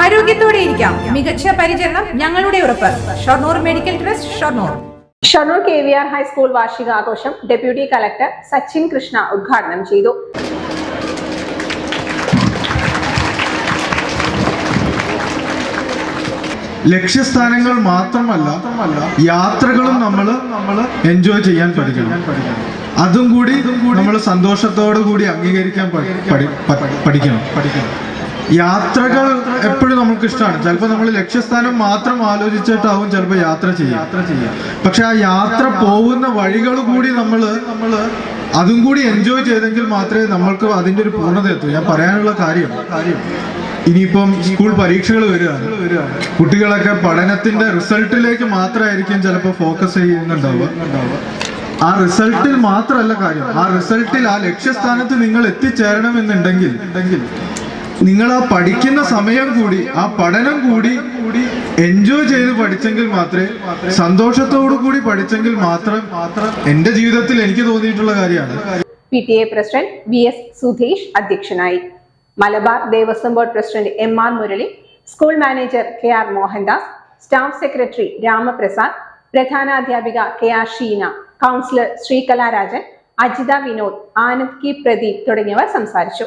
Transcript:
ആരോഗ്യത്തോടെ ഇരിക്കാം. മികച്ച പരിചരണം ഞങ്ങളുടെ ഉറപ്പ്. Shoranur medical trust Shoranur. Shoranur K V R high school വാർഷികാഘോഷം deputy collector Sachin Krishna ഉദ്ഘാടനം ചെയ്തു. ലക്ഷ്യസ്ഥാനങ്ങൾ മാത്രമല്ല യാത്രകളും നമ്മൾ നമ്മൾ എൻജോയ് ചെയ്യാൻ പഠിക്കണം. അതും കൂടി നമ്മൾ സന്തോഷത്തോടു കൂടി അംഗീകരിക്കാൻ പഠിക്കണം പഠിക്കണം. യാത്രകൾ എപ്പോഴും നമുക്ക് ഇഷ്ടമാണ് ചിലപ്പോൾ നമ്മൾ ലക്ഷ്യസ്ഥാനം മാത്രം ആലോചിച്ചിട്ടാവും ചിലപ്പോൾ യാത്ര ചെയ്യുക. യാത്ര ചെയ്യുക. പക്ഷെ ആ യാത്ര പോകുന്ന വഴികൾ കൂടി നമ്മൾ നമ്മൾ അതും കൂടി എൻജോയ് ചെയ്തെങ്കിൽ മാത്രമേ നമ്മൾക്ക് അതിന്റെ ഒരു പൂർണത എത്തൂ. ഞാൻ പറയാനുള്ള കാര്യം കാര്യം. ഇനിയിപ്പം സ്കൂൾ പരീക്ഷകൾ വരികയാണ് കുട്ടികളൊക്കെ പഠനത്തിന്റെ റിസൾട്ടിലേക്ക് മാത്രമായിരിക്കും ചിലപ്പോൾ ഫോക്കസ് ചെയ്യുന്നുണ്ടാവുക. ആ റിസൾട്ടിൽ മാത്രമല്ല കാര്യം. ആ റിസൾട്ടിൽ ആ ലക്ഷ്യസ്ഥാനത്ത് നിങ്ങൾ എത്തിച്ചേരണമെന്നുണ്ടെങ്കിൽ നിങ്ങൾ ആ പഠിക്കുന്ന സമയം കൂടി ആ പഠനം കൂടി എൻജോയ് ചെയ്ത് പഠിച്ചെങ്കിൽ മാത്രമേ സന്തോഷത്തോടു കൂടി പഠിച്ചെങ്കിൽ മാത്രം മാത്രം എന്റെ ജീവിതത്തിൽ എനിക്ക് തോന്നിയിട്ടുള്ള കാര്യമാണ്. P T A president V S Sudheesh അധ്യക്ഷനായി. Malabar Devaswom board president M R Murali school manager K R Mohandas staff secretary Ramaprasad പ്രധാനാധ്യാപിക K R Sheena councillor Sreekalarajan Ajitha Vinod Anand കി പ്രദീപ് തുടങ്ങിയവർ സംസാരിച്ചു.